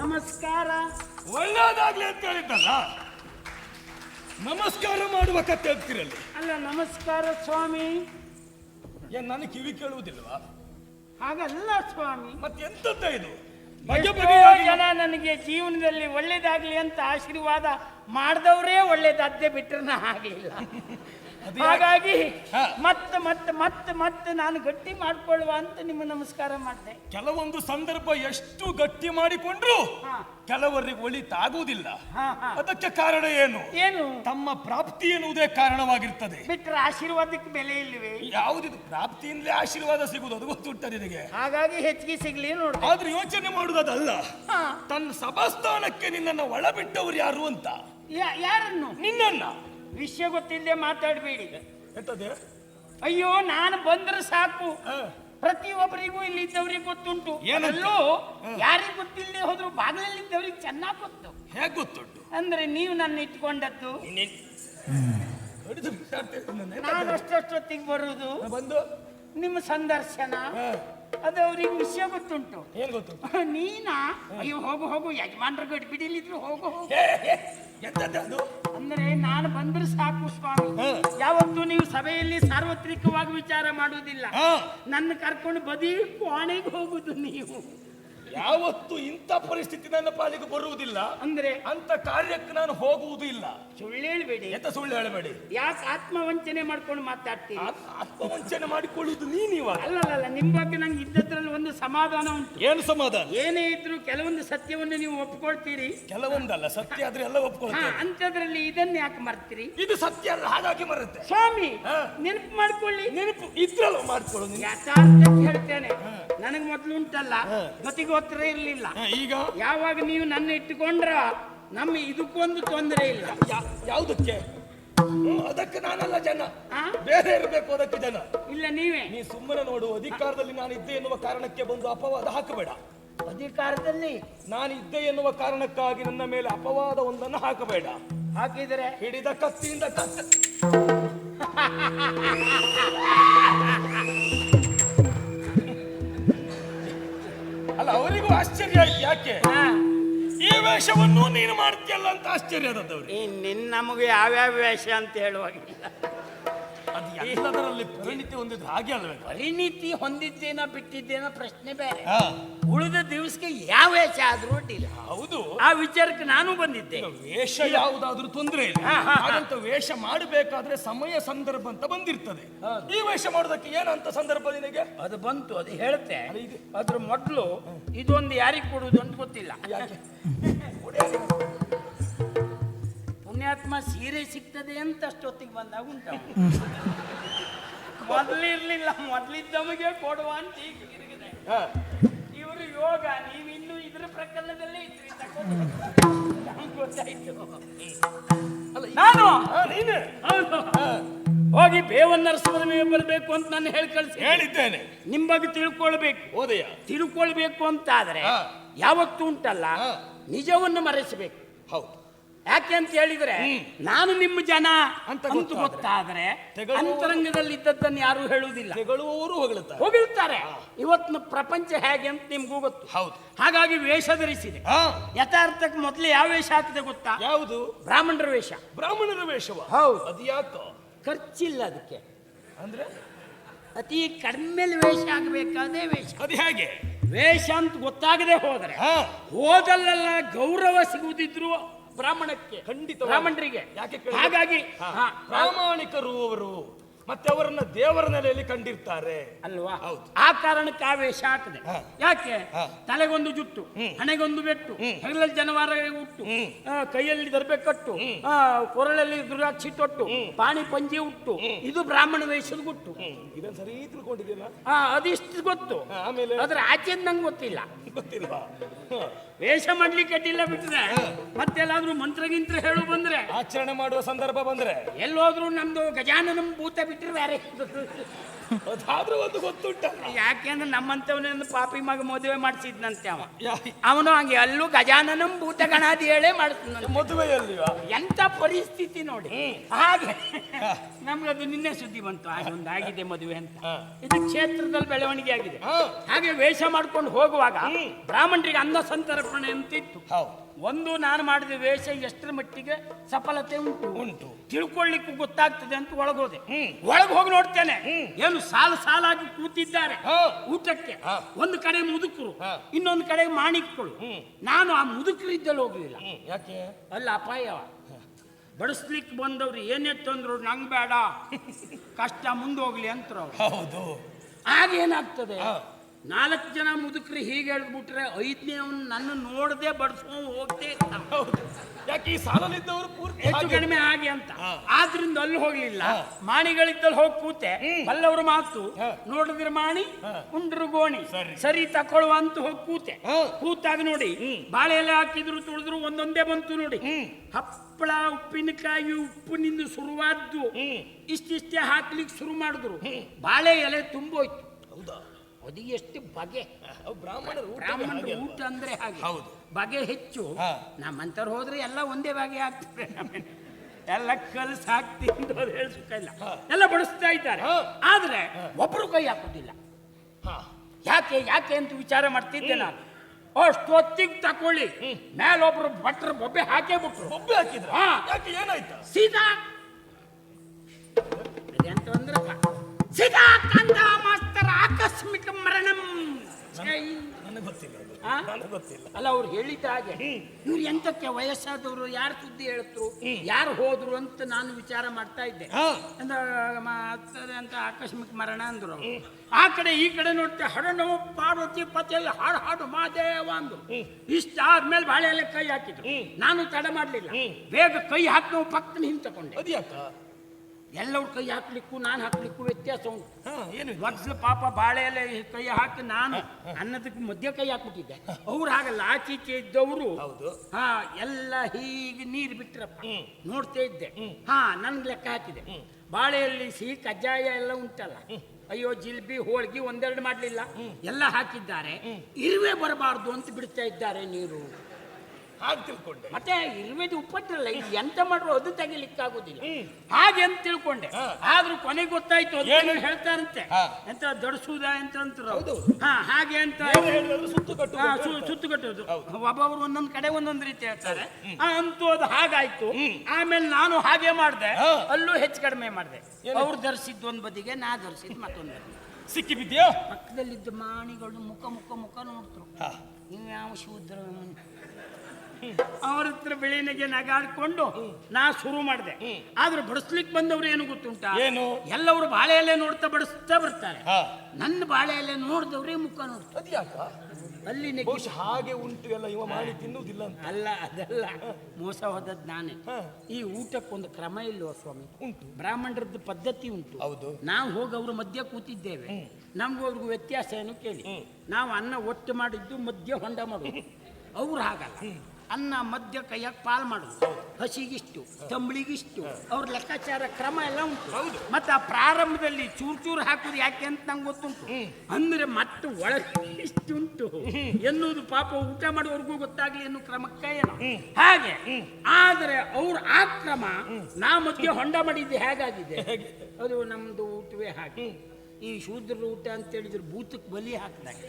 ನಮಸ್ಕಾರ. ಒಳ್ಳೇದಾಗ್ಲಿ ಅಂತ ಹೇಳಿದ್ದಲ್ಲ? ನಮಸ್ಕಾರ ಮಾಡುವ ಕತ್ತೆ ಹೇಳ್ತೀರಲ್ಲಿ ಅಲ್ಲ ನಮಸ್ಕಾರ ಸ್ವಾಮಿ. ಏನ್ ನಾನು ಕಿವಿ ಕೇಳುವುದಿಲ್ವಾ? ಹಾಗಲ್ಲ ಸ್ವಾಮಿ. ಮತ್ತೆಂತದ್ದ ಇದು? ಬಗೆ ಎಷ್ಟೋ ಬಗೆಯಾಗಿ ಜನ ನನಗೆ ಜೀವನದಲ್ಲಿ ಒಳ್ಳೇದಾಗ್ಲಿ ಅಂತ ಆಶೀರ್ವಾದ ಮಾಡಿದವರೇ ಒಳ್ಳೇದಾದ್ದೇ ಬಿಟ್ಟರೆ ನಾ ಆಗಲಿಲ್ಲ? ಹಾಗಾಗಿ ಮತ್ತೆ ಮತ್ತೆ ಮತ್ತೆ ಮತ್ತೆ ನಾನು ಗಟ್ಟಿ ಮಾಡ್ಕೊಳ್ಳುವ ಅಂತ ನಿಮ್ಮ ನಮಸ್ಕಾರ ಮಾಡಿದೆ. ಕೆಲವೊಂದು ಸಂದರ್ಭ ಎಷ್ಟು ಗಟ್ಟಿ ಮಾಡಿಕೊಂಡ್ರು. ಕೆಲವರಿಗೆ ಒಳಿತಾಗುವುದಿಲ್ಲ. ಅದಕ್ಕೆ ಕಾರಣ ಏನು? ಏನು? ತಮ್ಮ ಪ್ರಾಪ್ತಿ ಎನ್ನುವುದೇ ಕಾರಣವಾಗಿರ್ತದೆ. ಬಿಟ್ಟರೆ ಆಶೀರ್ವಾದಕ್ಕೆ ಬೆಲೆ ಇಲ್ಲವೇ? ಯಾವುದಿದು ಪ್ರಾಪ್ತಿಯಿಂದಲೇ ಆಶೀರ್ವಾದ ಸಿಗುವುದು ಅದು ಗೊತ್ತುಂಟ ನಿನಗೆ. ಹಾಗಾಗಿ ಹೆಚ್ಚಿಗೆ ಸಿಗ್ಲಿ ನೋಡಿ ಆದ್ರೆ ಯೋಚನೆ ಮಾಡುವುದಲ್ಲ. ತನ್ನ ಸಭಾಸ್ಥಾನಕ್ಕೆ ನಿನ್ನನ್ನು ಒಳಬಿಟ್ಟವ್ರು ಯಾರು ಅಂತ? ಯಾರನ್ನು? ನಿನ್ನನ್ನ. ವಿಷಯ ಗೊತ್ತಿಲ್ಲದೆ ಮಾತಾಡಬೇಡಿ. ಎಂತದೆ? ಅಯ್ಯೋ ನಾನು ಬಂದ್ರೆ ಸಾಕು. ಪ್ರತಿಯೊಬ್ಬರಿಗೂ ಇಲ್ಲಿ ಇದ್ದವ್ರಿಗೆ ಗೊತ್ತುಂಟು ಏನಲ್ಲೂ ಯಾರಿಗೆ ಗೊತ್ತಿಲ್ಲದೆ ಹೋದ್ರು ಬಾಗಿಲಲ್ಲಿ ಇದ್ದವ್ರಿಗೆ ಚೆನ್ನಾಗಿ ಗೊತ್ತು. ಹೇಗೆ ಗೊತ್ತುಂಟು? ಅಂದ್ರೆ ನೀವು ನನ್ನ ಇಟ್ಕೊಂಡದ್ದು. ನೀನ್- ಅಷ್ಟೊತ್ತಿಗೆ ಬರುವುದು. ಬಂದು? ನಿಮ್ಮ ಸಂದರ್ಶನ. ಅದು ಅವ್ರಿಗೆ ವಿಷಯ ಗೊತ್ತುಂಟು. ಏನ್ ಗೊತ್ತು ನೀನಾ? ಅಯ್ಯೋ ಹೋಗು ಹೋಗು. ಯಜಮಾನ್ರ ಗಡಿ ಬಿಡಿಲಿದ್ರು ಹೋಗು. ಹೋಗು ಎಂತದ್ದು ಅದು? ಅಂದ್ರೆ ನಾನು ಬಂದ್ರೆ ಸಾಕು ಸ್ವಾಮಿ. ಯಾವತ್ತೂ ನೀವು ಸಭೆಯಲ್ಲಿ ಸಾರ್ವತ್ರಿಕವಾಗಿ ವಿಚಾರ ಮಾಡುವುದಿಲ್ಲ. ನನ್ನ ಕರ್ಕೊಂಡು ಬದಿ ಕೋಣೆಗೆ ಹೋಗುದು ನೀವು. ಯಾವತ್ತು ಇಂಥ ಪರಿಸ್ಥಿತಿ ನನ್ನ ಪಾಲಿಗೆ ಬರುವುದಿಲ್ಲ. ಅಂದ್ರೆ? ಅಂತ ಕಾರ್ಯಕ್ಕೆ ನಾನು ಹೋಗುವುದು ಇಲ್ಲ. ಸುಳ್ಳು ಹೇಳ್ಬೇಡಿ. ಎಂತ ಸುಳ್ಳು ಹೇಳಬೇಡಿ? ಯಾಕೆ ಆತ್ಮವಂಚನೆ ಮಾಡ್ಕೊಂಡು ಮಾತಾಡ್ತೀನಿ ಆತ್- ಆತ್ಮವಂಚನೆ ಮಾಡಿಕೊಳ್ಳುವುದು ನೀನು ಅಲ್ಲಲ್ಲ ನಿಮ್ ಬಗ್ಗೆ ನಂಗೆ ಇದ್ದದ್ರಲ್ಲಿ ಒಂದು ಸಮಾಧಾನ ಉಂಟು. ಏನು ಸಮಾಧಾನ? ಏನೇ ಇದ್ರು ಕೆಲವೊಂದು ಸತ್ಯವನ್ನು ನೀವು ಒಪ್ಕೊಳ್ತೀರಿ. ಕೆಲವೊಂದಲ್ಲ ಸತ್ಯ ಆದ್ರೆ ಎಲ್ಲ ಒಪ್ಕೊಳ್ತೀರಿ ಅಂತದ್ರಲ್ಲಿ ಇದನ್ನ ಯಾಕೆ ಮರ್ತೀರಿ? ಇದು ಸತ್ಯ ಅಲ್ಲ ಹಾಗಾಗಿ ಮರುತ್ತೆ ಸ್ವಾಮಿ. ನೆನಪು ಮಾಡ್ಕೊಳ್ಳಿ. ನೆನಪು ಇದ್ರಲ್ಲ ಮಾಡ್ಕೊಳ್ಳೋದು ಯಾಕೆ ಹೇಳ್ತೇನೆ. ನನಗೆ ಮೊದಲು ಉಂಟಲ್ಲ ಗತಿಗೋತ್ರ ಇರ್ಲಿಲ್ಲ. ಈಗ? ಯಾವಾಗ ನೀವು ನನ್ನ ಇಟ್ಟುಕೊಂಡ್ರ ನಮ್ಮ ಇದಕ್ಕೊಂದು ತೊಂದರೆ ಇಲ್ಲ. ಯಾವುದಕ್ಕೆ? ಅದಕ್ಕೆ ನಾನಲ್ಲ ಜನ? ಬೇರೆ ಇರಬೇಕು ಅದಕ್ಕೆ ಜನ. ಇಲ್ಲ ನೀವೇ? ನೀ ಸುಮ್ಮನೆ ನೋಡು ಅಧಿಕಾರದಲ್ಲಿ ನಾನು ಇದ್ದೆ ಎನ್ನುವ ಕಾರಣಕ್ಕೆ ಬಂದು ಅಪವಾದ ಹಾಕಬೇಡ. ಅಧಿಕಾರದಲ್ಲಿ? ನಾನು ಇದ್ದೆ ಎನ್ನುವ ಕಾರಣಕ್ಕಾಗಿ ನನ್ನ ಮೇಲೆ ಅಪವಾದ ಒಂದನ್ನು ಹಾಕಬೇಡ. ಹಾಕಿದರೆ? ಹಿಡಿದ ಕತ್ತಿಯಿಂದ ಕತ್ತ. ಅಲ್ಲ ಅವರಿಗೂ ಆಶ್ಚರ್ಯ ಆಯ್ತು ಯಾಕೆ? ಈ ವೇಷವನ್ನು ನೀನು ಮಾಡ್ತೀಯಲ್ಲ ಅಂತ ಆಶ್ಚರ್ಯ ಆದದ್ದವ್ರಿಗೆ ನಿನ್ ನಿನ್ನ ನಮಗೆ ಯಾವ್ಯಾವ ವೇಷ ಅಂತ ಹೇಳುವಾಗಿಲ್ಲ ಎಲ್ಲದರಲ್ಲಿ ಪರಿಣಿತಿ ಹಾಗೆ ಅಲ್ವೇ? ಪರಿಣಿತಿ ಹೊಂದಿದ್ದೇನ ಬಿಟ್ಟಿದ್ದೇನ ಪ್ರಶ್ನೆ ಬೇರೆ. ಉಳಿದ ದಿವಸಕ್ಕೆ ಯಾವ ವೇಷ ಆದ್ರೂ ಅಡ್ಡಿಲ್ಲ ಹೌದು. ಆ ವಿಚಾರಕ್ಕೆ ನಾನು ಬಂದಿದ್ದೆ. ವೇಷ ಯಾವುದಾದ್ರೂ ತೊಂದರೆ ಇಲ್ಲ. ಹಾಗಂತ ವೇಷ ಮಾಡಬೇಕಾದ್ರೆ ಸಮಯ ಸಂದರ್ಭ ಅಂತ ಬಂದಿರ್ತದೆ. ಈ ವೇಷ ಮಾಡೋದಕ್ಕೆ ಏನಂತ ಸಂದರ್ಭ ನಿನಗೆ? ಅದು ಬಂತು ಅದು ಹೇಳುತ್ತೆ. ಅದ್ರ ಮೊದಲು ಇದೊಂದು ಯಾರಿಗೆ ಕೊಡುವುದು ಅಂತ ಗೊತ್ತಿಲ್ಲ. ಪುಣ್ಯಾತ್ಮ ಸೀರೆ ಸಿಗ್ತದೆ ಅಂತ ಅಷ್ಟೊತ್ತಿಗೆ ಬಂದಾಗ ಉಂಟ ಮೊದಲಿರ್ಲಿಲ್ಲ ಮೊದಲಿದ್ದವಗೆ ಕೊಡುವ ಅಂತ ಈಗ ತಿರುಗಿದೆ. ಇವರು ಯೋಗ ನೀವಿನ್ನು ಇನ್ನು ಇದ್ರ ಪ್ರಕರಣದಲ್ಲೇ ಇದ್ರಿ ಗೊತ್ತಾಯ್ತು. ನಾನು? ಹೋಗಿ ಬೇವನ್ನರಸವರ ಮೇಲೆ ಬರಬೇಕು ಅಂತ ನಾನು ಹೇಳಿ ಕಳಿಸಿ. ಹೇಳಿದ್ದೇನೆ. ನಿಮ್ಮ ಬಗ್ಗೆ ತಿಳ್ಕೊಳ್ಬೇಕು. ಓದಯ್ಯ ತಿಳ್ಕೊಳ್ಬೇಕು ಅಂತಾದ್ರೆ. ಯಾವತ್ತೂ ಉಂಟಲ್ಲ ನಿಜವನ್ನು ಮರೆಸಬೇಕು. ಹೌದು. ಯಾಕೆ ಅಂತ ಹೇಳಿದ್ರೆ ನಾನು ನಿಮ್ಮ ಜನ ಅಂತ ಗೊತ್ತಾದ್ರೆ. ಅಂತರಂಗದಲ್ಲಿ ಇದ್ದದ್ದನ್ನು ಯಾರು ಹೇಳುವುದಿಲ್ಲ. ತೆಗಳುವವರು ಹೊಗಳುತ್ತಾರೆ. ಇವತ್ತಿನ ಪ್ರಪಂಚ ಹೇಗೆ ಅಂತ ನಿಮ್ಗೂ ಗೊತ್ತು. ಹೌದು. ಹಾಗಾಗಿ ವೇಷ ಧರಿಸಿದೆ. ಯಥಾರ್ಥಕ್ಕೆ ಮೊದಲು ಯಾವ ವೇಷ ಹಾಕಿದೆ ಗೊತ್ತಾ? ಯಾವುದು? ಬ್ರಾಹ್ಮಣರ ವೇಷ. ಬ್ರಾಹ್ಮಣರ ವೇಷವ? ಹೌದು. ಅದು ಯಾಕೋ? ಖರ್ಚಿಲ್ಲ ಅದಕ್ಕೆ. ಅಂದ್ರೆ? ಅತಿ ಕಡಿಮೆ ವೇಷ ಆಗಬೇಕಾದೇ ವೇಷ. ಅದು ಹೇಗೆ? ವೇಷ ಅಂತ ಗೊತ್ತಾಗದೆ ಹೋದರೆ ಹೋದಲ್ಲೆಲ್ಲ ಗೌರವ ಸಿಗುವುದಿದ್ರು ಬ್ರಾಹ್ಮಣಕ್ಕೆ ಖಂಡಿತ ಬ್ರಾಹ್ಮಣರಿಗೆ. ಯಾಕೆ? ಹಾಗಾಗಿ ಹಾ. ಪ್ರಾಮಾಣಿಕರು ಅವರು ಮತ್ತೆ ಅವರನ್ನ ದೇವರ ನೆಲೆಯಲ್ಲಿ ಕಂಡಿರ್ತಾರೆ. ಅಲ್ವಾ? ಹೌದು. ಆ ಕಾರಣಕ್ಕೆ ಆ ಆಗ್ತದೆ. ಹಾ. ಯಾಕೆ? ಹಾ. ತಲೆಗೊಂದು ಜುಟ್ಟು ಹಣೆಗೊಂದು ಬೆಟ್ಟು ಹೆಗಲಲ್ಲಿ ಜನವಾರ ಉಟ್ಟು ಆ, ಕೈಯಲ್ಲಿ ದರ್ಬೆ ಕಟ್ಟು ಆ, ಕೊರಳಲ್ಲಿ ದುರಾಕ್ಷಿ ತೊಟ್ಟು ಪಾಣಿ ಪಂಜಿ ಉಟ್ಟು ಇದು ಬ್ರಾಹ್ಮಣ ವೇಷದ ಗುಟ್ಟು. ಇದನ್ನ ಸರಿ ತಿಳ್ಕೊಂಡಿದ್ದೀರಾ ಆ, ಅದಿಷ್ಟು ಗೊತ್ತು. ಹಾ, ಆಮೇಲೆ? ಆದ್ರೆ ಆಚೆದ್ ನಂಗೆ ಗೊತ್ತಿಲ್ಲ. ಗೊತ್ತಿಲ್ವಾ. ವೇಷ ಮಾಡ್ಲಿಕ್ಕೆ ಅಡ್ಡಿಲ್ಲ ಬಿಟ್ರೆ ಮತ್ತೆಲ್ಲಾದ್ರೂ ಮಂತ್ರಗಿಂತ್ರ ಹೇಳು ಬಂದ್ರೆ. ಆಚರಣೆ ಮಾಡುವ ಸಂದರ್ಭ ಬಂದ್ರೆ. ಎಲ್ಲೋದ್ರೂ ನಮ್ದು ಗಜಾನನ ಭೂತ ಬಿಟ್ಟರೆ ಬೇರೆ ಅದಾದ್ರೂ ಒಂದು ಗೊತ್ತುಂಟ. ಯಾಕೆಂದ್ರೆ ನಮ್ಮಂತವನನ್ನು ಪಾಪಿ ಮಗ ಮದುವೆ ಮಾಡಿಸಿದ್ನಂತೆ ಅವ. ಯಾ- ಅವನು ಹಂಗೆ ಅಲ್ಲೂ ಗಜಾನನಂ ಭೂತಗಣಾದಿ ಹೇಳೇ ಮಾಡಿಸ್ತಾನಂತೆ ಮದುವೆಯಲ್ಲಿವಾ ಎಂತ ಪರಿಸ್ಥಿತಿ ನೋಡಿ. ಹಾಗೆ. ನಮ್ಗದು ನಿನ್ನೆ ಸುದ್ದಿ ಬಂತು ಹಾಗೆ ಒಂದು ಆಗಿದೆ ಮದುವೆ ಅಂತ. ಹಾ. ಇದು ಕ್ಷೇತ್ರದಲ್ಲಿ ಬೆಳವಣಿಗೆ ಆಗಿದೆ. ಹಾ. ಹಾಗೆ ವೇಷ ಮಾಡ್ಕೊಂಡು ಹೋಗುವಾಗ ಬ್ರಾಹ್ಮಣರಿಗೆ ಅನ್ನ ಸಂತರ್ಪಣೆ ಅಂತ ಇತ್ತು ಹೌದು. ಒಂದು ನಾನು ಮಾಡಿದ ವೇಷ ಎಷ್ಟರ ಮಟ್ಟಿಗೆ ಸಫಲತೆ ಉಂಟು? ಉಂಟು. ತಿಳ್ಕೊಳ್ಳಿಕ್ಕೂ ಗೊತ್ತಾಗ್ತದೆ ಅಂತ ಒಳಗೋದೆ. ಒಳಗೆ ಹೋಗಿ ನೋಡ್ತೇನೆ. ಏನು ಸಾಲು ಸಾಲಾಗಿ ಕೂತಿದ್ದಾರೆ. ಹಾ. ಊಟಕ್ಕೆ. ಒಂದು ಕಡೆ ಮುದುಕರು ಇನ್ನೊಂದು ಕಡೆ ಮಾಣಿಕ್ಗಳು ನಾನು ಆ ಮುದುಕರಿದ್ದಲ್ಲಿ ಹೋಗ್ಲಿಲ್ಲ. ಯಾಕೆ? ಅಲ್ಲ ಅಪಾಯವ. ಬಡಿಸ್ಲಿಕ್ಕೆ ಬಂದವ್ರು ಏನೇ ತಂದ್ರು ನಂಗೆ ಬೇಡ. ಕಷ್ಟ ಮುಂದೋಗ್ಲಿ ಅಂತ ಹೌದು. ಆಗೇನಾಗ್ತದೆ ಹಾ. ನಾಲ್ಕು ಜನ ಮುದುಕರು ಹೀಗೆ ಹೇಳಿದ್ಬಿಟ್ರೆ ಐದನೇ ಅವನು ನನ್ನ ನೋಡದೆ ಬಡಿಸ್ಕೊಂಡು ಹೋಗ್ತೇ ಇರ್ತಾನೆ. ಹೌದು. ಯಾಕೆ ಈ ಸಾಲಲ್ಲಿದ್ದವರು ಪೂರ್ತಿ ಹೆಚ್ಚು ಹಾಗೆ. ಕಡಿಮೆ ಆಗಿ ಅಂತ. ಆದ್ರಿಂದ ಅಲ್ಲಿ ಹೋಗ್ಲಿಲ್ಲ. ಮಾಣಿಗಳಿದ್ದಲ್ಲಿ ಹೋಗಿ ಕೂತೆ. ಬಲ್ಲವರು ಮಾತು ಹಾ. ನೋಡಿದ್ರೆ ಮಾಣಿ ಹಾ. ಉಂಡ್ರು ಗೋಣಿ. ಸರಿ. ಸರಿ ತಕೊಳ್ಳುವ ಅಂತ ಹೋಗಿ ಕೂತೆ. ಹಾ. ಕೂತಾಗ ನೋಡಿ ಬಾಳೆ ಎಲೆ ಹಾಕಿದ್ರು ತುಳಿದ್ರು ಒಂದೊಂದೇ ಬಂತು ನೋಡಿ. ಹಪ್ಪಳ ಉಪ್ಪಿನಕಾಯಿ ಉಪ್ಪಿನಿಂದ ಶುರುವಾದ್ದು ಹ್ಮ್. ಇಷ್ಟಿಷ್ಟೇ ಹಾಕ್ಲಿಕ್ಕೆ ಶುರು ಮಾಡಿದ್ರು. ಬಾಳೆ ಎಲೆ ತುಂಬೋಯ್ತು. ಹೌದಾ? ಅದು ಎಷ್ಟು ಬಗೆ ಬ್ರಾಹ್ಮಣರು ಬ್ರಾಹ್ಮಣರು ಊಟ ಅಂದ್ರೆ ಹಾಗೆ. ಹೌದು. ಬಗೆ ಹೆಚ್ಚು. ನಮ್ಮಂತವ್ರು ಹೋದ್ರೆ ಎಲ್ಲ ಒಂದೇ ಬಗೆ ಆಗ್ತದೆ ಎಲ್ಲ ಕಲಸಿ ಹಾಕ್ತಿ ಅಂತ ಹೇಳಿ ಇಲ್ಲ. ಎಲ್ಲ ಬಡಿಸ್ತಾ ಇದ್ದಾರೆ. ಆದರೆ ಒಬ್ರು ಕೈ ಹಾಕೋದಿಲ್ಲ. ಹಾ. ಯಾಕೆ ಯಾಕೆ ಅಂತ ವಿಚಾರ ಮಾಡ್ತಿದ್ದೆ ನಾನು. ಅಷ್ಟೊತ್ತಿಗೆ ತಕೊಳ್ಳಿ. ಮೇಲೊಬ್ರು ಭಟ್ರು ಬೊಬ್ಬೆ ಹಾಕೇ ಬಿಟ್ರು ಬೊಬ್ಬೆ ಹಾಕಿದ್ರು? ಏನಾಯ್ತು ಯಾಕೆ ಏನಾಯ್ತು? ಸೀದಾ. ಎಂತ ಅಂದ್ರೆ ಸೀದಾ ಕಂದ ಮಾಸ್ತರ ಆಕಸ್ಮಿಕ ಮರಣಂ. ನನಗೆ ಗೊತ್ತಿಲ್ಲ ಅದು. ಆ? ನನಗೆ ಗೊತ್ತಿಲ್ಲ. ಅಲ್ಲ ಅವ್ರು ಹೇಳಿದ ಹಾಗೆ. ಇವ್ರು ಎಂತಕ್ಕೆ ವಯಸ್ಸಾದವರು ಯಾರು ಸುದ್ದಿ ಹೇಳ್ತರು ಯಾರು ಹೋದ್ರು ಅಂತ ನಾನು ವಿಚಾರ ಮಾಡ್ತಾ ಇದ್ದೆ. ಹಾ. ಅಂತ ಆಕಸ್ಮಿಕ ಮರಣ ಅಂದ್ರು ಅವ್ರು. ಆ ಕಡೆ ಈ ಕಡೆ ನೋಡ್ತೆ ಹರಣವು ಪಾರ್ವತಿ ಪತಿಯಲ್ಲಿ ಹಾಡು ಹಾಡು ಮಾದೇವ ಅಂದ್ರು. ಇಷ್ಟ ಆದ್ಮೇಲೆ ಬಾಳೆ ಎಲೆ ಕೈ ಹಾಕಿದ್ರು. ನಾನು ತಡ ಮಾಡ್ಲಿಲ್ಲ. ಬೇಗ ಕೈ ಹಾಕಿ ನಾವು ಪಕ್ಕನ ಹಿಂದೆ ತಕೊಂಡೆ ಅದ್ಯಾಕ? ಎಲ್ಲವ್ರ ಕೈ ಹಾಕ್ಲಿಕ್ಕೂ ನಾನು ಹಾಕ್ಲಿಕ್ಕೂ ವ್ಯತ್ಯಾಸ ಉಂಟು. ಏನು? ವರ್ಷ ಪಾಪ ಬಾಳೆ ಎಲೆ ಕೈ ಹಾಕಿ ನಾನು ಅನ್ನದಕ್ಕೆ ಮಧ್ಯ ಕೈ ಹಾಕ್ಬಿಟ್ಟಿದ್ದೆ. ಅವ್ರು ಹಾಗಲ್ಲ ಆಚೀಚೆ ಇದ್ದವರು ಹೌದು. ಹಾ ಎಲ್ಲ ಹೀಗೆ ನೀರು ಬಿಟ್ರಪ್ಪ. ನೋಡ್ತಾ ಇದ್ದೆ. ಹಾ ನನ್ಗೆ ಲೆಕ್ಕ ಹಾಕಿದೆ. ಬಾಳೆಯಲ್ಲಿ ಸಿಹಿ ಕಜ್ಜಾಯ ಎಲ್ಲ ಉಂಟಲ್ಲ. ಅಯ್ಯೋ ಜಿಲ್ಬಿ ಹೋಳ್ಗಿ ಒಂದೆರಡು ಮಾಡಲಿಲ್ಲ. ಎಲ್ಲ ಹಾಕಿದ್ದಾರೆ. ಇರುವೆ ಬರಬಾರ್ದು ಅಂತ ಬಿಡ್ತಾ ಇದ್ದಾರೆ ನೀರು. ಹಾಗೆ ತಿಳ್ಕೊಂಡೆ. ಮತ್ತೆ ಇರುವೆದು ಉಪ್ಪಟ್ಟಲ್ಲ ಇದು ಎಂತ ಮಾಡ್ರು ಅದು ತೆಗಿಲಿಕ್ಕಾಗೋದಿಲ್ಲ. ಹಾಗೆ ಅಂತ ತಿಳ್ಕೊಂಡೆ. ಆದ್ರೂ ಕೊನೆಗೆ ಗೊತ್ತಾಯ್ತು ಅದು ಏನು? ಹೇಳ್ತಾರಂತೆ. ಎಂತ ದೊಡ್ಸುದ ಅಂತ ಅಂತಾರೆ. ಹೌದು. ಹಾ ಹಾಗೆ ಅಂತ ಸುತ್ತು ಕಟ್ಟು. ಸುತ್ತು ಕಟ್ಟೋದು ಹೌದು. ಒಬ್ಬೊಬ್ರು ಒಂದೊಂದು ಕಡೆ ಒಂದೊಂದು ರೀತಿ ಹೇಳ್ತಾರೆ. ಅಂತೂ ಅದು ಹಾಗಾಯ್ತು. ಆಮೇಲೆ ನಾನು ಹಾಗೆ ಮಾಡ್ದೆ. ಅಲ್ಲೂ ಹೆಚ್ಚು ಕಡಿಮೆ ಮಾಡ್ದೆ? ಅವ್ರು ಧರಿಸಿದ್ದು ಒಂದ್ ಬದಿಗೆ ನಾ ಧರಿಸಿದ್ ಮತ್ತೊಂದ್ ಬದಿಗೆ. ಸಿಕ್ಕಿ ಬಿದ್ಯಾ? ಪಕ್ಕದಲ್ಲಿದ್ದ ಮಾಣಿಗಳು ಮುಖ ಮುಖ ಮುಖ ನೋಡ್ತರು. ನೀವು ಯಾವ ಶೂದ್ರ ಅವ್ರ ಹತ್ರ ಬೆಳೆನಿಗೆ ನಗಾಡ್ಕೊಂಡು ನಾ ಶುರು ಮಾಡಿದೆ. ಆದ್ರೆ ಬಡಿಸ್ಲಿಕ್ಕೆ ಬಂದವ್ರು ಏನು ಗೊತ್ತುಂಟ? ಏನು? ಎಲ್ಲವರು ಬಾಳೆ ಎಲೆ ನೋಡ್ತಾ ಬಡಿಸ್ತಾ ಬರ್ತಾರೆ. ನನ್ನ ಬಾಳೆ ಎಲೆ ನೋಡಿದವ್ರೆ ಮುಖ ನೋಡ್ತಾರೆ. ಅದ್ಯಾಕ ಅಲ್ಲಿ ಬಹುಶಃ ಹಾಗೆ ಉಂಟು ಎಲ್ಲ ಇವ ಮಾಡಿ ತಿನ್ನುವುದಿಲ್ಲ ಅಂತ. ಅಲ್ಲ ಅದಲ್ಲ ಮೋಸ ಹೋದದ್ದು ನಾನೇ. ಈ ಊಟಕ್ಕೊಂದು ಕ್ರಮ ಇಲ್ವಾ ಸ್ವಾಮಿ? ಉಂಟು. ಬ್ರಾಹ್ಮಣರದ್ದು ಪದ್ಧತಿ ಉಂಟು. ಹೌದು. ನಾವು ಹೋಗಿ ಅವ್ರ ಮಧ್ಯ ಕೂತಿದ್ದೇವೆ. ನಮ್ಗೂ ಅವ್ರಿಗೂ ವ್ಯತ್ಯಾಸ ಏನು ಕೇಳಿ. ನಾವು ಅನ್ನ ಒಟ್ಟು ಮಾಡಿದ್ದು ಮಧ್ಯ ಹೊಂಡ ಮಾಡೋದು ಅವ್ರು ಹಾಗಲ್ಲ. ಅನ್ನ ಮದ್ಯ ಕೈಯಾಗ ಪಾಲ್ ಮಾಡುದು. ಹಸಿಗಿಷ್ಟು ತಂಬಳಿಗಿಷ್ಟು ಅವ್ರ ಲೆಕ್ಕಾಚಾರ ಕ್ರಮ ಎಲ್ಲ ಉಂಟು. ಮತ್ತೆ ಆ ಪ್ರಾರಂಭದಲ್ಲಿ ಚೂರ್ ಚೂರು ಹಾಕುದು ಯಾಕೆ ಅಂತ ನಂಗೆ ಗೊತ್ತುಂಟು. ಅಂದ್ರೆ ಮತ್ತೆ ಒಳಗೆ ಇಷ್ಟುಂಟು ಎನ್ನುವುದು ಪಾಪ ಊಟ ಮಾಡುವವರೆಗೂ ಗೊತ್ತಾಗ್ಲಿ ಎನ್ನು ಕ್ರಮಕ್ಕೆ ಏನೋ. ಹಾಗೆ ಆದರೆ ಅವ್ರ ಆ ಕ್ರಮ ನಾ ಮಧ್ಯೆ ಹೊಂಡ ಮಾಡಿದ್ದು ಹೇಗಾಗಿದೆ? ಅದು ನಮ್ದು ಊಟವೇ ಹಾಗೆ. ಈ ಶೂದ್ರರು ಊಟ ಅಂತ ಹೇಳಿದ್ರು ಭೂತಕ್ಕೆ ಬಲಿ ಹಾಕಿದಾಗ.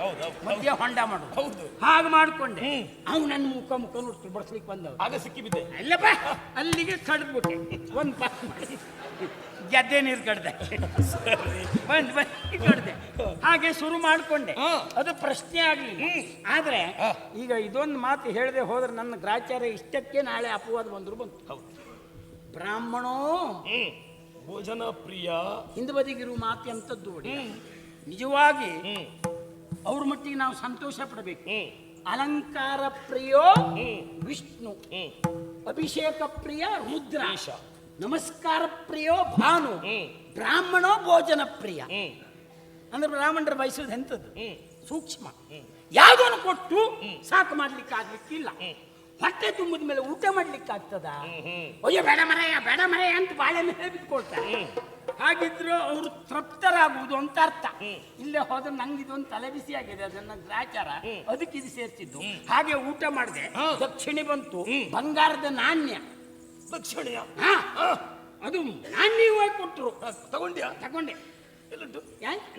ಹೌದು ಮಧ್ಯ ಹೊಂಡ ಮಾಡೋದು. ಹೌದು. ಹಾಗೆ ಮಾಡ್ಕೊಂಡೆ. ಅವ್ ನನ್ನ ಮುಖ ಮುಖ ನೋಡ್ತು ಬಡ್ಸ್ಲಿಕ್ಕೆ ಬಂದವ. ಆಗ ಸಿಕ್ಕಿ ಬಿದ್ದೆ ಅಲ್ಲಪ್ಪ ಅಲ್ಲಿಗೆ ಕಡ್ದ್ಬಿಟ್ಟೆ ಒಂದು ಪಾಸ್ ಮಾಡಿ. ಗೆದ್ದೆ ನೀರು ಕಡ್ದೆ. ಬಂದ್ ಬಂದು ಕಡ್ದೆ. ಹಾಗೆ ಶುರು ಮಾಡ್ಕೊಂಡೆ. ಅದು ಪ್ರಶ್ನೆ ಆಗಲಿಲ್ಲ. ಆದ್ರೆ ಈಗ ಇದೊಂದು ಮಾತು ಹೇಳದೆ ಹೋದ್ರೆ ನನ್ನ ಗ್ರಾಚಾರ ಇಷ್ಟಕ್ಕೆ ನಾಳೆ ಅಪವಾದ ಬಂದ್ರು ಬಂತು. ಹೌದು. ಬ್ರಾಹ್ಮಣೋ ಹ್ಮ್. ಭೋಜನ ಪ್ರಿಯ ಹಿಂದೆ ಬದಿಗಿರುವ ಮಾತು ಎಂಥದ್ದು ನೋಡಿ. ನಿಜವಾಗಿ ಅವ್ರ ಮಟ್ಟಿಗೆ ನಾವು ಸಂತೋಷ ಪಡಬೇಕು. ಅಲಂಕಾರ ಪ್ರಿಯೋ. ವಿಷ್ಣು. ಅಭಿಷೇಕ ಪ್ರಿಯ ರುದ್ರ. ನಮಸ್ಕಾರ ಪ್ರಿಯೋ ಭಾನು. ಹ್ಮ್. ಬ್ರಾಹ್ಮಣೋ ಭೋಜನ ಪ್ರಿಯ. ಅಂದ್ರೆ ಬ್ರಾಹ್ಮಣರು ಬಯಸೋದು ಎಂಥದ್ದು? ಸೂಕ್ಷ್ಮ. ಯಾವುದನ್ನು ಕೊಟ್ಟು ಸಾಕು ಮಾಡ್ಲಿಕ್ಕೆ ಆಗ್ಲಿಕ್ಕಿಲ್ಲ ಹೊಟ್ಟೆ ತುಂಬಿದ ಮೇಲೆ ಊಟ ಮಾಡ್ಲಿಕ್ಕೆ ಆಗ್ತದ? ಅಯ್ಯೋ ಬೇಡ ಮರೆಯ ಬೇಡ ಮರೆಯ ಅಂತ ಬಾಳೆ ಮೇಲೆ ಬಿಟ್ಕೊಳ್ತಾರೆ ಹಾಗಿದ್ರು ಅವರು ತೃಪ್ತರಾಗುವುದು ಅಂತ ಅರ್ಥ. ಇಲ್ಲೇ ಹೋದ್ರೆ ನಂಗೆ ಇದೊಂದು ತಲೆ ಬಿಸಿ ಆಗಿದೆ ಅದನ್ನ ಗ್ರಾಚಾರ. ಅದಕ್ಕೆ ಇದು ಸೇರ್ತಿದ್ದು ಹಾಗೆ ಊಟ ಮಾಡಿದೆ. ದಕ್ಷಿಣೆ ಬಂತು. ಬಂಗಾರದ ನಾಣ್ಯ. ದಕ್ಷಿಣೆಯ? ಅದು ನಾಣ್ಯವಾಗಿ ಕೊಟ್ಟರು ತಗೊಂಡ್ಯಾ? ತಗೊಂಡೆ?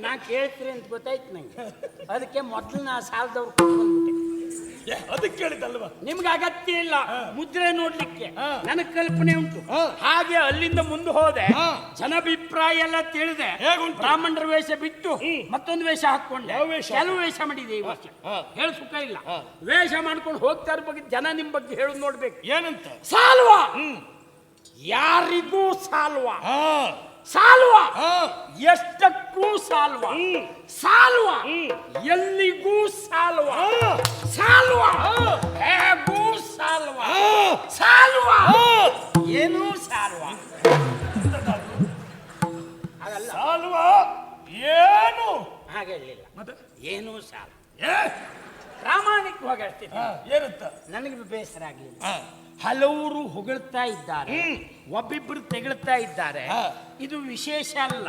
ನಾ ಕೇಳ್ತೀರಿ ಅಂತ ಗೊತ್ತಾಯ್ತು ನಂಗೆ. ಅದಕ್ಕೆ ಮೊದಲು ನಾ ಸಾಲದವ್ರು ಅದಕ್ಕೆ ಕೇಳಿದ್ದಲ್ವಾ? ನಿಮ್ಗೆ ಅಗತ್ಯ ಇಲ್ಲ. ಮುದ್ರೆ ನೋಡ್ಲಿಕ್ಕೆ. ನನಗ್ ಕಲ್ಪನೆ ಉಂಟು. ಹಾಗೆ ಅಲ್ಲಿಂದ ಮುಂದೆ ಹೋದೆ. ಜನಾಭಿಪ್ರಾಯ ಎಲ್ಲ ತಿಳಿದೆ? ಬ್ರಾಹ್ಮಣರ ವೇಷ ಬಿಟ್ಟು ಮತ್ತೊಂದು ವೇಷ ಹಾಕೊಂಡೆ? ಕೆಲವು ವೇಷ ಮಾಡಿದೆ ಈ ವರ್ಷ. ಹೇಳ ಸುಖ ಇಲ್ಲ. ವೇಷ ಮಾಡ್ಕೊಂಡು ಹೋಗ್ತಾ ಇರೋ ಬಗ್ಗೆ ಜನ ನಿಮ್ ಬಗ್ಗೆ ಹೇಳು ನೋಡ್ಬೇಕು. ಏನಂತ? ಸಾಲ್ವಾ? ಯಾರಿಗೂ ಸಾಲ್ವ? ಸಾಲ್ವ. ಹ. ಎಷ್ಟಕ್ಕೂ ಸಾಲ್ವ. ಸಾಲ್ವ. ಎಲ್ಲಿಗೂ ಸಾಲ್ವ. ಸಾಲ್ವ. ಹೇಗೂ ಸಾಲ್ವ. ಸಾಲ್ವ. ಏನೂ ಸಾಲ್ವ. ಸಾಲ್ವಾ. ಏನು? ಹಾಗೆ ಹೇಳಿಲ್ಲ. ಮತ್ತೆ? ಏನು ಸಾಲ್ವ. ಪ್ರಾಮಾಣಿಕವಾಗಿ ಹೇಳ್ತೀನಿ. ನನಗೆ ಬೇಸರ ಆಗಲಿಲ್ಲ. ಹಲವರು ಹೊಗಳ್ತಾ ಇದ್ದಾರೆ. ಒಬ್ಬಿಬ್ಬರು ಒಬ್ಬಿಬ್ರು ತೆಗಳ್ತಾ ಇದ್ದಾರೆ. ಇದು ವಿಶೇಷ ಅಲ್ಲ.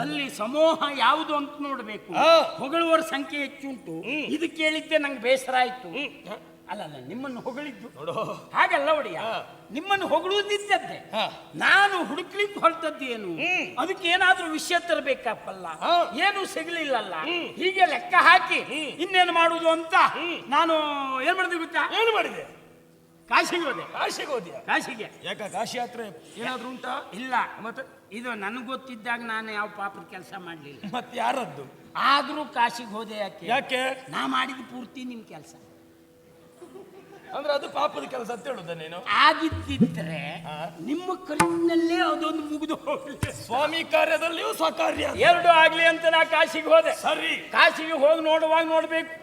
ಅಲ್ಲಿ ಸಮೂಹ ಯಾವುದು ಅಂತ ನೋಡಬೇಕು. ಹೊಗಳುವರ ಸಂಖ್ಯೆ ಹೆಚ್ಚುಂಟು ಇದು ಕೇಳಿದ್ದೆ ನಂಗೆ ಬೇಸರ ಆಯ್ತು. ಅಲ್ಲ ಅಲ್ಲ ನಿಮ್ಮನ್ನು ಹೊಗಳಿದ್ದು. ನೋಡು. ಹಾಗಲ್ಲ ಒಡೆಯ. ನಿಮ್ಮನ್ನು ಹೊಗಳುವುದಿದ್ದದ್ದೇ. ನಾನು ಹುಡುಕ್ಲಿಕ್ಕೆ ಹೊರಟದ್ದು ಏನು. ಅದಕ್ಕೆ ಏನಾದ್ರೂ ವಿಷಯ ತರಬೇಕಪ್ಪಲ್ಲ ಏನು ಸಿಗ್ಲಿಲ್ಲಲ್ಲ. ಹೀಗೆ ಲೆಕ್ಕ ಹಾಕಿ ಇನ್ನೇನು ಮಾಡುವುದು ಅಂತ ನಾನು ಏನ್ ಮಾಡಿದೆ ಗೊತ್ತಾ? ಏನು ಮಾಡಿದೆ? ಕಾಶಿಗೆ ಹೋದೆ. ಕಾಶಿಗೆ ಹೋದೆ ಕಾಶಿಗೆ. ಯಾಕ ಕಾಶಿ ಯಾತ್ರೆ ಏನಾದ್ರು ಉಂಟಾ? ಇಲ್ಲ. ಮತ್ತೆ? ಇದು ನನಗೆ ಗೊತ್ತಿದ್ದಾಗ ನಾನು ಯಾವ ಪಾಪದ ಕೆಲಸ ಮಾಡಲಿಲ್ಲ. ಮತ್ತೆ ಯಾರದ್ದು ಆದ್ರೂ ಕಾಶಿಗೆ ಹೋದೆ ಯಾಕೆ? ಯಾಕೆ? ನಾ ಮಾಡಿದ ಪೂರ್ತಿ ನಿಮ್ ಕೆಲಸ. ಅಂದ್ರೆ ಅದು ಪಾಪದ ಕೆಲಸ ಅಂತ ಹೇಳುದ ನೀನು? ಆಗಿದ್ದಿದ್ರೆ ನಿಮ್ಮ ಕಲಿನಲ್ಲೇ ಅದೊಂದು ಮುಗಿದು ಹೋಗಲಿ. ಸ್ವಾಮಿ ಕಾರ್ಯದಲ್ಲಿಯೂ ಸ್ವಕಾರ್ಯ. ಎರಡು ಆಗ್ಲಿ ಅಂತ ನಾ ಕಾಶಿಗೆ ಹೋದೆ. ಸರಿ. ಕಾಶಿಗೆ ಹೋಗಿ ನೋಡುವಾಗ ನೋಡ್ಬೇಕು.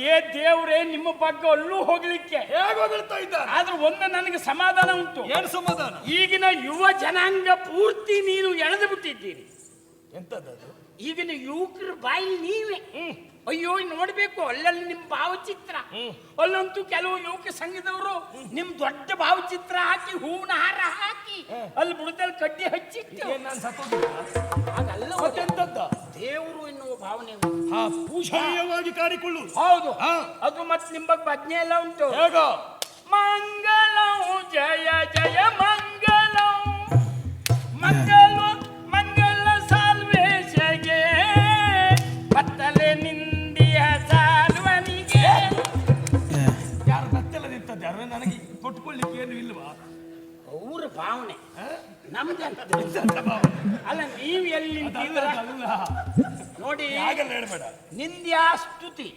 ಏ ದೇವ್ರೇ ನಿಮ್ಮ ಪಕ್ಕ ಅಲ್ಲೂ ಹೋಗ್ಲಿಕ್ಕೆ. ಆದ್ರೆ ಒಂದು ನನಗೆ ಸಮಾಧಾನ ಉಂಟು. ಏನು ಸಮಾಧಾನ? ಈಗಿನ ಯುವ ಜನಾಂಗ ಪೂರ್ತಿ ನೀನು ಎಳೆದು ಬಿಟ್ಟಿದ್ದೀರಿ. ಎಂತದ್ದು ಈಗಿನ ಯುವಕರ ಬಾಯಿ ನೀವೇ. ಅಯ್ಯೋ ನೋಡಬೇಕು ಅಲ್ಲಲ್ಲಿ ನಿಮ್ ಭಾವಚಿತ್ರ. ಅಲ್ಲಂತೂ ಕೆಲವು ಯುವಕ ಸಂಘದವರು ನಿಮ್ ದೊಡ್ಡ ಭಾವಚಿತ್ರ ಹಾಕಿ ಹೂವಿನ ಹಾರ ಹಾಕಿ ಅಲ್ಲಿ ಬುಡದಲ್ಲಿ ಕಡ್ಡಿ ಹಚ್ಚಿಟ್ಟು. ಹಾಗಲ್ಲ ಮತ್ತೆಂತದ್ದ ದೇವರು ಎನ್ನುವ ಭಾವನೆ. ಆ ಕಾಡಿಕೊಳ್ಳು. ಹೌದು. ಅದು ಮತ್ತೆ ನಿಮ್ ಬಗ್ಗೆ ಪ್ರಜ್ಞೆ ಎಲ್ಲ ಉಂಟು. ಮಂಗಲ ಮಂಗಳಂ ಜಯ ಜಯ ಮಂಗಳಂ. ಮಂಗಲ ಕೊಟ್ಕೊಳ್ಳಿಕ್ಕೆ ಏನು ಇಲ್ವಾ? ಅವ್ರ ಭಾವನೆ? ನಮ್ದಂತ? ಅಲ್ಲ ನೀವು ಎಲ್ಲಿ ನೋಡಿ ಆಗಲ್ಲ ಹೇಳ್ಬೇಡ. ನಿಂದ್ಯಾ ಸ್ತುತಿ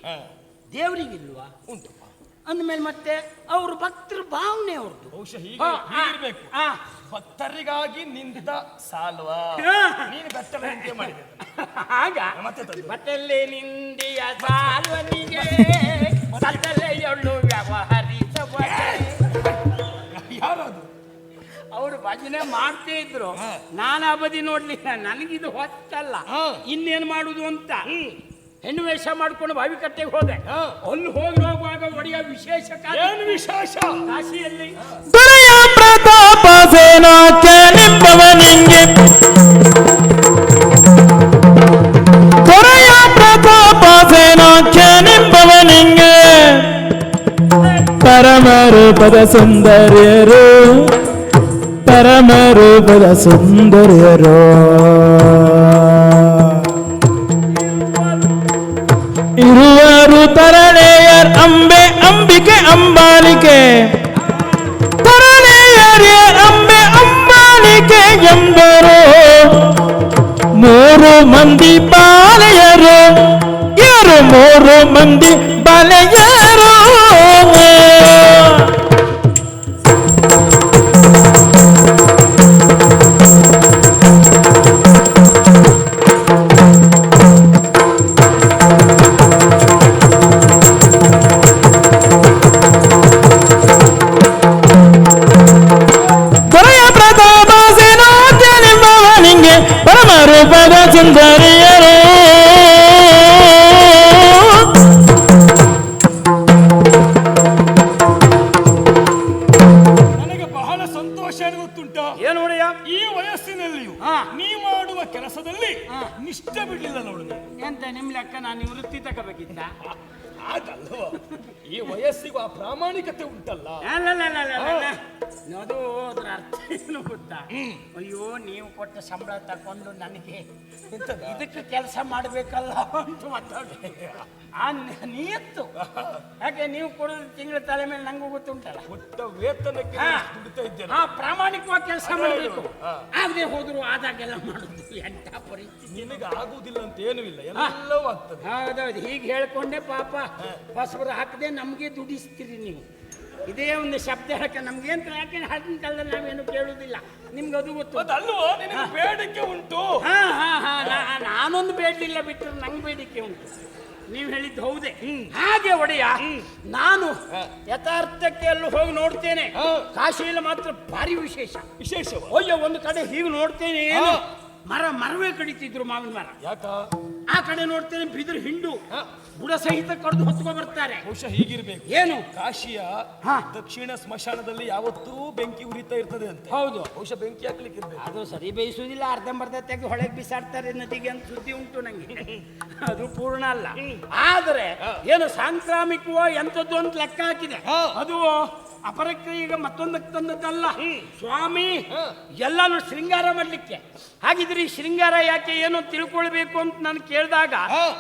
ದೇವರಿಗಿಲ್ವಾ? ಉಂಟು ಅಂದಮೇಲೆ ಮತ್ತೆ ಅವ್ರ ಭಕ್ತರ ಭಾವನೆ ಅವ್ರದ್ದು. ಬಹುಶಃ ಹೀಗೆ ಹೀಗಿರ್ಬೇಕು. ಹಾ. ಭಕ್ತರಿಗಾಗಿ ನಿಂತ ಸಾಲ್ವಾ. ನೀನು ಬೆತ್ತಲ ಮಾಡಿದ ಮಾಡಿದೆ. ಆಗ ಮತ್ತೆ ನಿಂದಿಯ ಬಟ್ಟಲೆ ನಿಂದಿಯ ಸಾಲ್ವನಿಗೆ ಬಟ್ಟಲೆಯೊಳ್ಳು ಭಜನೆ ಮಾಡ್ತೇ ಇದ್ರು. ನಾನು ಅವಧಿ ಬದಿ ನೋಡ್ಲಿಲ್ಲ ನನಗಿದು ಹೊತ್ತಲ್ಲ. ಇನ್ನೇನು ಮಾಡುದು ಅಂತ. ಹೆಣ್ಣು ವೇಷ ಮಾಡ್ಕೊಂಡು ಬಾವಿಕಟ್ಟೆಗೆ ಹೋದೆ. ಅಲ್ಲಿ ಹೋಗಿ ಹೋಗುವಾಗ ಒಡೆಯ ವಿಶೇಷ ಏನು ವಿಶೇಷ? ಕಾಶಿಯಲ್ಲಿ. ದೊರೆಯ ಪ್ರತಾಪ ಸೇನಾಕ್ಕೆ ನಿಂಬವನಿಂಗೆ. ದೊರೆಯ ಪ್ರತಾಪ ಸೇನಾಕ್ಕೆ ನಿಂಬವನಿಂಗೆ. ಪರಮ ರೂಪದ ಸುಂದರಿಯರು. ಪರಮ ರೂಪದ ಸುಂದರಿಯರು. ಇರುವರು ತರಳೆಯರ್ ಅಂಬೆ, ಅಂಬಿಕೆ, ಅಂಬಾಲಿಕೆ. ತರಣೆಯರ್ ಅಂಬೆ, ಅಂಬಾಲಿಕೆ ಎಂಬರು ಮೂರು ಮಂದಿ ಪಾಲೆಯರು ಇವರು ಮೂರು ಮಂದಿ ಪರಮ ರೂಪದ ಸಂಬಳ ತಗೊಂಡು ನನಗೆ? ಇದಕ್ಕೆ ಕೆಲಸ ಮಾಡಬೇಕಲ್ಲ ಅಂತ ಮಾತಾಡಿ ಆ ನಿಯತ್ತು. ಯಾಕೆ ನೀವು ಕೊಡೋದು ತಿಂಗಳ ತಲೆ ಮೇಲೆ ನಂಗೂ ಗೊತ್ತುಂಟಲ್ಲ? ಉತ್ತ ವೇತನಕ್ಕೆ ಹಾ. ನಾನು ದುಡಿತಾ ಇದ್ದೇನೆ. ಹಾ ಪ್ರಾಮಾಣಿಕವಾಗಿ ಕೆಲಸ ಮಾಡಬೇಕು. ಆಗದೆ ಹೋದ್ರು ಆದಾಗೆಲ್ಲ ಮಾಡುದು ಎಂತ ಪರಿಸ್ಥಿತಿ? ನಿನಗೆ ಆಗುದಿಲ್ಲ ಅಂತ ಏನೂ ಇಲ್ಲ. ಎಲ್ಲವೂ ಆಗ್ತದೆ. ಹೌದೌದು ಹೀಗೆ ಹೇಳ್ಕೊಂಡೆ ಪಾಪ. ಹೊಸಬರು ಹಾಕದೆ ನಮಗೆ ದುಡಿಸ್ತೀರಿ ನೀವು. ಇದೇ ಒಂದು ಶಬ್ದ ಹೇಳಕ್ಕೆ ನಮ್ಗೇನ್ ಯಾಕೆ ಹಾಕಿನ ಕಾಲದಲ್ಲಿ ನಾವೇನು ಕೇಳುವುದಿಲ್ಲ ನಿಮ್ಗೆ ಅದು ಗೊತ್ತು. ಅದಲ್ವಾ ನಿನಗೆ ಬೇಡಿಕೆ ಉಂಟು. ಹಾ ಹಾ ಹಾ ನಾನೊಂದು ಬೇಡಲಿಲ್ಲ ಬಿಟ್ಟರೆ ನಂಗೆ ಬೇಡಿಕೆ ಉಂಟು. ನೀವು ಹೇಳಿದ್ದು ಹೌದೇ. ಹಾಗೆ ಒಡೆಯ ನಾನು ಯಥಾರ್ಥಕ್ಕೆ ಅಲ್ಲಿ ಹೋಗಿ ನೋಡ್ತೇನೆ. ಕಾಶಿಯಲ್ಲಿ ಮಾತ್ರ ಭಾರಿ ವಿಶೇಷ. ವಿಶೇಷ ಅಯ್ಯೋ ಒಂದು ಕಡೆ ಹೀಗೆ ನೋಡ್ತೇನೆ ಮರ ಮರವೇ ಕಡಿತಿದ್ರು ಮಾವಿನ ಮರ. ಯಾಕ? ಆ ಕಡೆ ನೋಡ್ತೇನೆ ಬಿದಿರು ಹಿಂಡು ಬುಡ ಸಹಿತ ಕಡ್ದು ಹೊತ್ಕೊ ಬರ್ತಾರೆ. ಬಹುಶಃ ಹೀಗಿರ್ಬೇಕು. ಏನು? ಕಾಶಿಯ ಹಾ. ದಕ್ಷಿಣ ಸ್ಮಶಾನದಲ್ಲಿ ಯಾವತ್ತೂ ಬೆಂಕಿ ಉರಿತಾ ಇರ್ತದೆ ಅಂತ. ಹೌದು. ಬಹುಶಃ ಬೆಂಕಿ ಹಾಕ್ಲಿಕ್ಕೆ ಇರ್ಬೇಕು. ಅದು ಸರಿ ಬೇಯಿಸುವುದಿಲ್ಲ ಅರ್ಧಂಬರ್ಧ ತೆಗೆದು ಹೊಳೆಗೆ ಬಿಸಾಡ್ತಾರೆ ನದಿಗೆ ಅಂತ ಸುದ್ದಿ ಉಂಟು ನಂಗೆ. ಅದು ಪೂರ್ಣ ಅಲ್ಲ. ಆದರೆ ಏನು ಸಾಂಕ್ರಾಮಿಕವೋ ಎಂಥದ್ದು ಅಂತ ಲೆಕ್ಕ ಹಾಕಿದೆ. ಹಾ. ಅದು ಅಪರಕ್ಕೆ ಈಗ ಮತ್ತೊಂದಕ್ಕೆ ತಂದದ್ದಲ್ಲ. ಸ್ವಾಮಿ ಎಲ್ಲಾನು ಶೃಂಗಾರ ಮಾಡಲಿಕ್ಕೆ. ಹಾಗಿದ್ರೆ ಈ ಶೃಂಗಾರ ಯಾಕೆ ಏನು ತಿಳ್ಕೊಳ್ಬೇಕು ಅಂತ ನಾನು ಕೇಳಿದಾಗ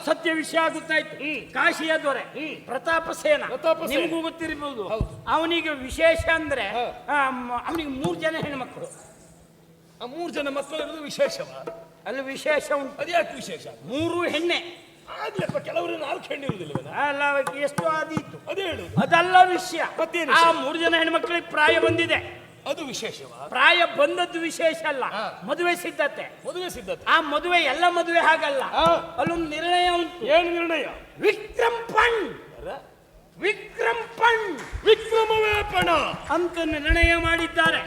ಸತ್ಯ ವಿಷಯ ಗೊತ್ತಾಯ್ತು ಕಾಶಿಯ ದೊರೆ ಪ್ರತಾಪ ಸೇನ. ನಿಮಗೂ ಗೊತ್ತಿರಬಹುದು ಹೌದು. ಅವನಿಗೆ ವಿಶೇಷ ಅಂದ್ರೆ. ಅವನಿಗೆ ಮೂರು ಜನ ಹೆಣ್ಮಕ್ಳು. ಆ ಮೂರು ಜನ ಮಕ್ಕಳು ವಿಶೇಷವ? ಅಲ್ಲಿ ವಿಶೇಷ ಉಂಟು. ಅದ್ಯಾಕೆ ವಿಶೇಷ? ಮೂರು ಹೆಣ್ಣೆ. ಆಗ್ಲಪ್ಪ ಕೆಲವರು ನಾಲ್ಕು ಹೆಣ್ಣು ಅಲ್ಲ ಅವಕ್ಕೆ ಎಷ್ಟು ಆದೀತು ಅದೇ ಹೇಳು. ಅದಲ್ಲ ವಿಷಯ. ಮತ್ತೇನು ಆ ಮೂರು ಜನ ಹೆಣ್ಮಕ್ಳಿಗೆ ಪ್ರಾಯ ಬಂದಿದೆ. ಅದು ವಿಶೇಷವ? ಪ್ರಾಯ ಬಂದದ್ದು ವಿಶೇಷ ಅಲ್ಲ. ಮದುವೆ ಸಿದ್ಧತೆ. ಮದುವೆ ಸಿದ್ಧತೆ. ಆ ಮದುವೆ ಎಲ್ಲ ಮದುವೆ ಹಾಗಲ್ಲ. ಅಲ್ಲೊಂದು ನಿರ್ಣಯ ಉಂಟು. ಏನು ನಿರ್ಣಯ? ವಿಕ್ರಮ್ ಪಣ್ ವಿಕ್ರಮ್ ಪಣ್ ವಿಕ್ರಮವೇ ಪಣ ಅಂತ ನಿರ್ಣಯ ಮಾಡಿದ್ದಾರೆ.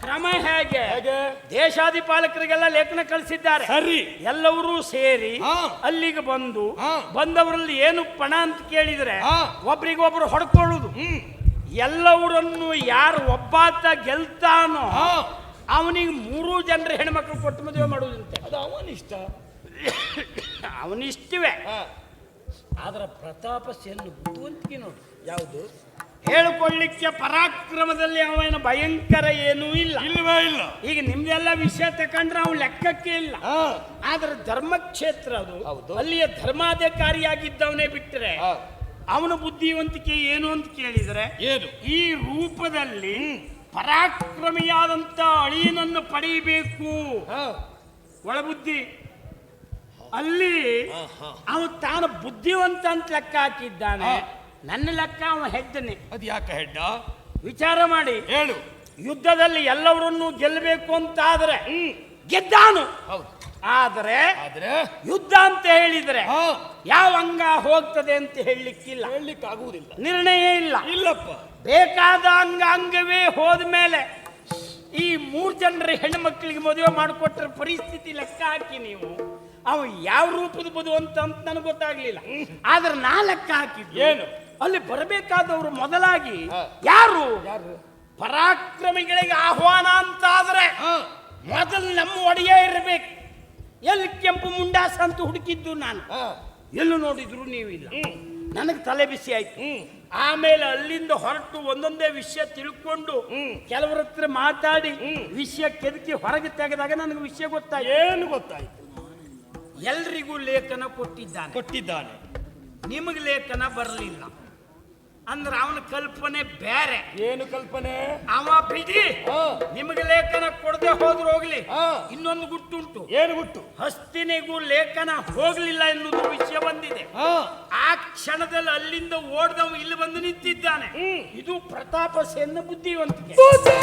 ಕ್ರಮ ಹೇಗೆ? ದೇಶಾಧಿಪಾಲಕರಿಗೆಲ್ಲ ಲೇಖನ ಕಳಿಸಿದ್ದಾರೆ. ಸರಿ. ಎಲ್ಲರೂ ಸೇರಿ. ಅಲ್ಲಿಗೆ ಬಂದು ಬಂದವರಲ್ಲಿ ಏನು ಪಣ ಅಂತ ಕೇಳಿದ್ರೆ. ಒಬ್ರಿಗೊಬ್ರು ಹೊಡ್ಕೊಳ್ಳುದು. ಎಲ್ಲವರನ್ನು ಯಾರು ಒಬ್ಬಾತ ಗೆಲ್ತಾನೋ ಅವನಿಗೆ ಮೂರು ಜನರ ಹೆಣ್ಮಕ್ಳು ಕೊಟ್ಟು ಮದುವೆ ಮಾಡುವುದಂತೆ. ಅದು ಅವನಿಷ್ಟ. ಅವನಿಷ್ಟಿವೆ. ಆದ್ರ ಪ್ರತಾಪ ಸೇನ್ ಬುದ್ಧಿವಂತಿಕೆ ನೋಡು. ಯಾವುದು? ಹೇಳಿಕೊಳ್ಳಿಕ್ಕೆ ಪರಾಕ್ರಮದಲ್ಲಿ ಅವನ ಭಯಂಕರ ಏನೂ ಇಲ್ಲ ಇಲ್ವೇ ಇಲ್ಲ ಈಗ ನಿಮ್ದೆಲ್ಲ ವಿಷಯ ತಕೊಂಡ್ರೆ ಅವ್ನು ಲೆಕ್ಕಕ್ಕೆ ಇಲ್ಲ. ಆದ್ರೆ ಧರ್ಮಕ್ಷೇತ್ರ ಅದು. ಅಲ್ಲಿಯ ಧರ್ಮಾಧಿಕಾರಿಯಾಗಿದ್ದವನೇ ಬಿಟ್ಟರೆ. ಅವನ ಬುದ್ಧಿವಂತಿಕೆ ಏನು ಅಂತ ಕೇಳಿದ್ರೆ ಏನು ಈ ರೂಪದಲ್ಲಿ ಪರಾಕ್ರಮಿಯಾದಂತ ಅಳಿಯನನ್ನು ಪಡೆಯಬೇಕು. ಒಳಬುದ್ಧಿ ಅಲ್ಲಿ ಅವನು ತಾನು ಬುದ್ಧಿವಂತ ಅಂತ ಲೆಕ್ಕ ಹಾಕಿದ್ದಾನೆ. ನನ್ನ ಲೆಕ್ಕ ಅವನು ಹೆಡ್ಡನೆ ಅದು ಯಾಕೆ ಹೆಡ್ಡ ವಿಚಾರ ಮಾಡಿ. ಹೇಳು. ಯುದ್ಧದಲ್ಲಿ ಎಲ್ಲವರನ್ನು ಗೆಲ್ಲಬೇಕು ಅಂತಾದ್ರೆ ಗೆದ್ದಾನು. ಹೌದು. ಆದರೆ ಆದ್ರೆ? ಯುದ್ಧ ಅಂತ ಹೇಳಿದ್ರೆ ಯಾವ ಅಂಗ ಹೋಗ್ತದೆ ಅಂತ ಹೇಳಲಿಕ್ಕಿಲ್ಲ. ಹೇಳಲಿಕ್ಕೆ ಆಗುವುದಿಲ್ಲ ನಿರ್ಣಯ ಇಲ್ಲ. ಇಲ್ಲಪ್ಪ. ಬೇಕಾದ ಅಂಗ ಅಂಗವೇ ಹೋದ ಮೇಲೆ ಈ ಮೂರು ಜನರ ಹೆಣ್ಮಕ್ಳಿಗೆ ಮದುವೆ ಮಾಡಿಕೊಟ್ರ ಪರಿಸ್ಥಿತಿ ಲೆಕ್ಕ ಹಾಕಿ ನೀವು. ಅವ ಯಾವ ರೂಪದ ಬದು ಅಂತ ಅಂತ ನನಗೆ ಗೊತ್ತಾಗ್ಲಿಲ್ಲ. ಆದ್ರೆ ನಾ ಲೆಕ್ಕ ಹಾಕಿದ್ದು ಏನು? ಅಲ್ಲಿ ಬರಬೇಕಾದವರು ಮೊದಲಾಗಿ ಯಾರು? ಪರಾಕ್ರಮಿಗಳಿಗೆ ಆಹ್ವಾನ ಅಂತ ಆದ್ರೆ ಮೊದಲು ನಮ್ಮ ಒಡೆಯ ಇರಬೇಕು. ಎಲ್ಲಿ ಕೆಂಪು ಮುಂಡಾಸ ಅಂತ ಹುಡುಕಿದ್ದು ನಾನು. ಎಲ್ಲೂ ನೋಡಿದ್ರು ನೀವಿಲ್ಲ. ನನಗೆ ತಲೆ ಬಿಸಿ ಆಯ್ತು. ಆಮೇಲೆ ಅಲ್ಲಿಂದ ಹೊರಟು ಒಂದೊಂದೇ ವಿಷಯ ತಿಳ್ಕೊಂಡು ಕೆಲವರ ಹತ್ರ ಮಾತಾಡಿ ವಿಷಯ ಕೆದಕಿ ಹೊರಗೆ ತೆಗೆದಾಗ ನನಗೆ ವಿಷಯ ಗೊತ್ತಾಯ್ತು. ಏನು ಗೊತ್ತಾಯ್ತು? ಎಲ್ರಿಗೂ ಲೇಖನ ಕೊಟ್ಟಿದ್ದಾನೆ. ಕೊಟ್ಟಿದ್ದಾನೆ. ನಿಮಗೆ ಲೇಖನ ಬರಲಿಲ್ಲ. ಅಂದ್ರೆ ಅವನ ಕಲ್ಪನೆ ಬೇರೆ. ಏನು ಕಲ್ಪನೆ? ಅವ ಬಿಡಿ. ನಿಮಗೆ ಲೇಖನ ಕೊಡದೆ ಹೋದ್ರು ಹೋಗ್ಲಿ. ಇನ್ನೊಂದು ಇನ್ನೊಂದು ಗುಟ್ಟುಂಟು. ಏನು ಗುಟ್ಟು? ಹಸ್ತಿನಿಗೂ ಲೇಖನ ಹೋಗ್ಲಿಲ್ಲ ಎನ್ನುವುದು ವಿಷಯ ಬಂದಿದೆ. ಆ ಕ್ಷಣದಲ್ಲಿ ಅಲ್ಲಿಂದ ಓಡ್ದವ ಇಲ್ಲಿ ಬಂದು ನಿಂತಿದ್ದಾನೆ. ಇದು ಪ್ರತಾಪ ಸೇನ ಬುದ್ಧಿವಂತಿಕೆ ಬುದ್ಧಿ!